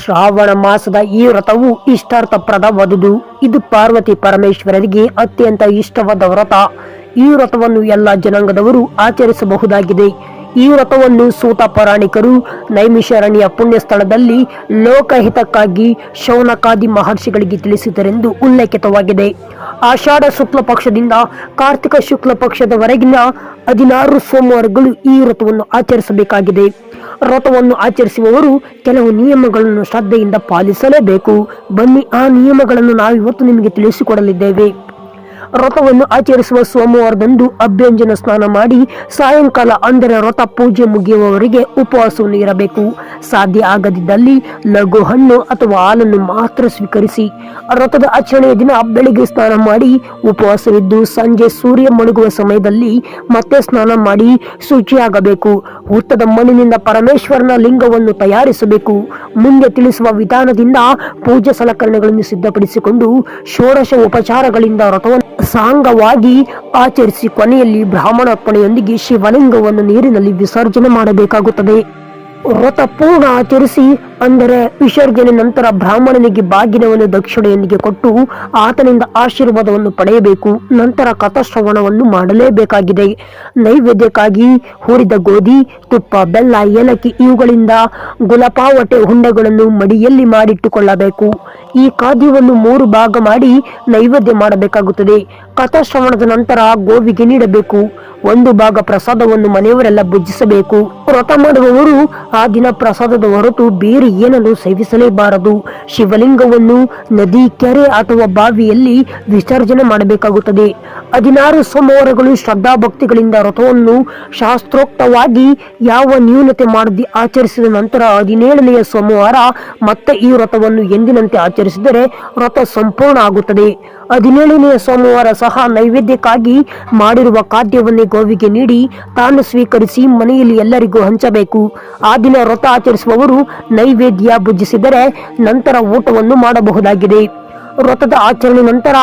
ಶ್ರಾವಣ ಮಾಸದ ಈ ವ್ರತವು ಇಷ್ಟಾರ್ಥಪ್ರದವಾದುದು ಇದು ಪಾರ್ವತಿ ಪರಮೇಶ್ವರರಿಗೆ ಅತ್ಯಂತ ಇಷ್ಟವಾದ ವ್ರತ. ಈ ವ್ರತವನ್ನು ಎಲ್ಲ ಜನಾಂಗದವರು ಆಚರಿಸಬಹುದಾಗಿದೆ. ಈ ವ್ರತವನ್ನು ಸೂತ ಪೌರಾಣಿಕರು ನೈಮಿಷಾರಣ್ಯ ಪುಣ್ಯ ಸ್ಥಳದಲ್ಲಿ ಲೋಕಹಿತಕ್ಕಾಗಿ ಶೌನಕಾದಿ ಮಹರ್ಷಿಗಳಿಗೆ ತಿಳಿಸಿದರೆಂದು ಉಲ್ಲೇಖಿತವಾಗಿದೆ. ಆಷಾಢ ಶುಕ್ಲ ಪಕ್ಷದಿಂದ ಕಾರ್ತಿಕ ಶುಕ್ಲ ಪಕ್ಷದವರೆಗಿನ ಹದಿನಾರು ಸೋಮವಾರಗಳು ಈ ವ್ರತವನ್ನು ಆಚರಿಸಬೇಕಾಗಿದೆ. ವ್ರತವನ್ನು ಆಚರಿಸುವವರು ಕೆಲವು ನಿಯಮಗಳನ್ನು ಶ್ರದ್ಧೆಯಿಂದ ಪಾಲಿಸಲೇಬೇಕು. ಬನ್ನಿ, ಆ ನಿಯಮಗಳನ್ನು ನಾವಿವತ್ತು ನಿಮಗೆ ತಿಳಿಸಿಕೊಡಲಿದ್ದೇವೆ. ವ್ರತವನ್ನು ಆಚರಿಸುವ ಸೋಮವಾರದಂದು ಅಭ್ಯಂಜನ ಸ್ನಾನ ಮಾಡಿ ಸಾಯಂಕಾಲ ಅಂದರೆ ವ್ರತ ಪೂಜೆ ಮುಗಿಯುವವರಿಗೆ ಉಪವಾಸವನ್ನು ಇರಬೇಕು ಸಾಧ್ಯ ಆಗದಿದ್ದಲ್ಲಿ ಲಘು ಹಣ್ಣು ಅಥವಾ ಹಾಲನ್ನು ಮಾತ್ರ ಸ್ವೀಕರಿಸಿ. ವ್ರತದ ಆಚರಣೆಯ ದಿನ ಬೆಳಿಗ್ಗೆ ಸ್ನಾನ ಮಾಡಿ ಉಪವಾಸವಿದ್ದು ಸಂಜೆ ಸೂರ್ಯ ಮುಳುಗುವ ಸಮಯದಲ್ಲಿ ಮತ್ತೆ ಸ್ನಾನ ಮಾಡಿ ಶುಚಿಯಾಗಬೇಕು. ಹುತ್ತದ ಮಣ್ಣಿನಿಂದ ಪರಮೇಶ್ವರನ ಲಿಂಗವನ್ನು ತಯಾರಿಸಬೇಕು. ಮುಂದೆ ತಿಳಿಸುವ ವಿಧಾನದಿಂದ ಪೂಜಾ ಸಲಕರಣೆಗಳನ್ನು ಸಿದ್ಧಪಡಿಸಿಕೊಂಡು ಷೋಡಶ ಉಪಚಾರಗಳಿಂದ ವ್ರತವನ್ನು ಸಾಂಗವಾಗಿ ಆಚರಿಸಿ ಕೊನೆಯಲ್ಲಿ ಬ್ರಾಹ್ಮಣರ್ಪಣೆಯೊಂದಿಗೆ ಶಿವಲಿಂಗವನ್ನು ನೀರಿನಲ್ಲಿ ವಿಸರ್ಜನೆ ಮಾಡಬೇಕಾಗುತ್ತದೆ. ವ್ರತ ಪೂರ್ಣ ಆಚರಿಸಿ, ಅಂದರೆ ವಿಸರ್ಜನೆ ನಂತರ ಬ್ರಾಹ್ಮಣನಿಗೆ ಬಾಗಿನವನ್ನು ದಕ್ಷಿಣೆಯೊಂದಿಗೆ ಕೊಟ್ಟು ಆತನಿಂದ ಆಶೀರ್ವಾದವನ್ನು ಪಡೆಯಬೇಕು, ನಂತರ ಕಥಶ್ರವಣವನ್ನು ಮಾಡಲೇಬೇಕಾಗಿದೆ. ನೈವೇದ್ಯಕ್ಕಾಗಿ ಹುರಿದ ಗೋಧಿ, ತುಪ್ಪ, ಬೆಲ್ಲ, ಏಲಕ್ಕಿ ಇವುಗಳಿಂದ ಗುಲಪಾವಟೆ ಹುಂಡೆಗಳನ್ನು ಮಡಿಯಲ್ಲಿ ಮಾಡಿಟ್ಟುಕೊಳ್ಳಬೇಕು. ಈ ಖಾದ್ಯವನ್ನು ಮೂರು ಭಾಗ ಮಾಡಿ ನೈವೇದ್ಯ ಮಾಡಬೇಕಾಗುತ್ತದೆ. ಕಥಾಶ್ರವಣದ ನಂತರ ಗೋವಿಗೆ ನೀಡಬೇಕು. ಒಂದು ಭಾಗ ಪ್ರಸಾದವನ್ನು ಮನೆಯವರೆಲ್ಲ ಭುಜಿಸಬೇಕು. ವ್ರತ ಮಾಡುವವರು ಆ ದಿನ ಪ್ರಸಾದದ ಹೊರತು ಬೇರೆ ಏನನ್ನು ಸೇವಿಸಲೇಬಾರದು. ಶಿವಲಿಂಗವನ್ನು ನದಿ, ಕೆರೆ ಅಥವಾ ಬಾವಿಯಲ್ಲಿ ವಿಸರ್ಜನೆ ಮಾಡಬೇಕಾಗುತ್ತದೆ. ಹದಿನಾರು ಸೋಮವಾರಗಳು ಶ್ರದ್ಧಾಭಕ್ತಿಗಳಿಂದ ವ್ರತವನ್ನು ಶಾಸ್ತ್ರೋಕ್ತವಾಗಿ ಯಾವ ನ್ಯೂನತೆ ಮಾಡದೆ ಆಚರಿಸಿದ ನಂತರ ಹದಿನೇಳನೆಯ ಸೋಮವಾರ ಮತ್ತೆ ಈ ವ್ರತವನ್ನು ಎಂದಿನಂತೆ ಆಚರಿಸಿದರೆ ವ್ರತ ಸಂಪೂರ್ಣ ಆಗುತ್ತದೆ. ಹದಿನೇಳನೆಯ ಸೋಮವಾರ ಸಹ ನೈವೇದ್ಯಕ್ಕಾಗಿ ಮಾಡಿರುವ ಖಾದ್ಯವನ್ನೇ ಗೋವಿಗೆ ನೀಡಿ ತಾನು ಸ್ವೀಕರಿಸಿ ಮನೆಯಲ್ಲಿ ಎಲ್ಲರಿಗೂ ಹಂಚಬೇಕು. ಆ ದಿನ ವ್ರತ ಆಚರಿಸುವವರು ನೈವೇದ್ಯ ಭುಜಿಸಿದರೆ ನಂತರ ಊಟವನ್ನು ಮಾಡಬಹುದಾಗಿದೆ. ವ್ರತದ ಆಚರಣೆ ನಂತರ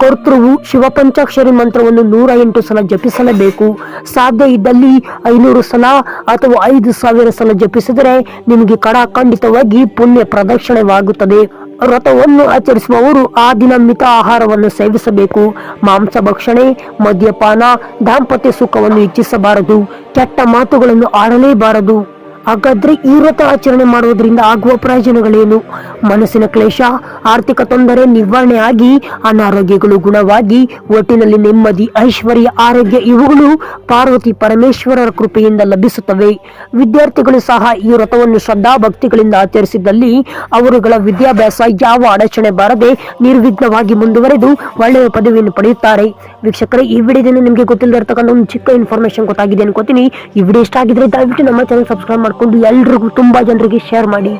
ಕರ್ತೃವು ಶಿವಪಂಚಾಕ್ಷರಿ ಮಂತ್ರವನ್ನು ನೂರ ಎಂಟು ಸಲ ಜಪಿಸಲೇಬೇಕು. ಸಾಧ್ಯ ಇದ್ದಲ್ಲಿ ಐನೂರು ಸಲ ಅಥವಾ ಐದು ಸಾವಿರ ಸಲ ಜಪಿಸಿದರೆ ನಿಮಗೆ ಕಡಾಖಂಡಿತವಾಗಿ ಪುಣ್ಯ ಪ್ರದಕ್ಷಿಣವಾಗುತ್ತದೆ. ವ್ರತವನ್ನು ಆಚರಿಸುವವರು ಆ ದಿನ ಮಿತ ಆಹಾರವನ್ನು ಸೇವಿಸಬೇಕು. ಮಾಂಸ ಭಕ್ಷಣೆ, ಮದ್ಯಪಾನ, ದಾಂಪತ್ಯ ಸುಖವನ್ನು ಹೆಚ್ಚಿಸಬಾರದು. ಕೆಟ್ಟ ಮಾತುಗಳನ್ನು ಆಡಲೇಬಾರದು. ಹಾಗಾದ್ರೆ ಈ ವ್ರತ ಆಚರಣೆ ಮಾಡುವುದರಿಂದ ಆಗುವ ಪ್ರಯೋಜನಗಳೇನು? ಮನಸ್ಸಿನ ಕ್ಲೇಶ, ಆರ್ಥಿಕ ತೊಂದರೆ ನಿವಾರಣೆ ಆಗಿ, ಅನಾರೋಗ್ಯಗಳು ಗುಣವಾಗಿ, ಒಟ್ಟಿನಲ್ಲಿ ನೆಮ್ಮದಿ, ಐಶ್ವರ್ಯ, ಆರೋಗ್ಯ ಇವುಗಳು ಪಾರ್ವತಿ ಪರಮೇಶ್ವರರ ಕೃಪೆಯಿಂದ ಲಭಿಸುತ್ತವೆ. ವಿದ್ಯಾರ್ಥಿಗಳು ಸಹ ಈ ವ್ರತವನ್ನು ಶ್ರದ್ಧಾ ಭಕ್ತಿಗಳಿಂದ ಆಚರಿಸಿದಲ್ಲಿ ಅವರುಗಳ ವಿದ್ಯಾಭ್ಯಾಸ ಯಾವ ಅಡಚಣೆ ಬಾರದೆ ನಿರ್ವಿಘ್ನವಾಗಿ ಮುಂದುವರೆದು ಒಳ್ಳೆಯ ಪದವಿಯನ್ನು ಪಡೆಯುತ್ತಾರೆ. ವೀಕ್ಷಕರೇ, ಈ ವಿಡಿಯೋದಿಂದ ನಿಮಗೆ ಗೊತ್ತಿಲ್ಲದಿರತಕ್ಕಂಥ ಒಂದು ಚಿಕ್ಕ ಇನ್ಫಾರ್ಮೇಶನ್ ಗೊತ್ತಾಗಿದೆ ಅನ್ಕೋತೀನಿ. ಈ ವಿಡಿಯೋ ಇಷ್ಟ ಆಗಿದ್ರೆ ದಯವಿಟ್ಟು ನಮ್ಮ ಚಾನಲ್ ಸಬ್ಸ್ಕ್ರೈಬ್ ಮಾಡಿಕೊಂಡು ಎಲ್ರಿಗೂ ತುಂಬಾ ಜನರಿಗೆ ಶೇರ್ ಮಾಡಿ.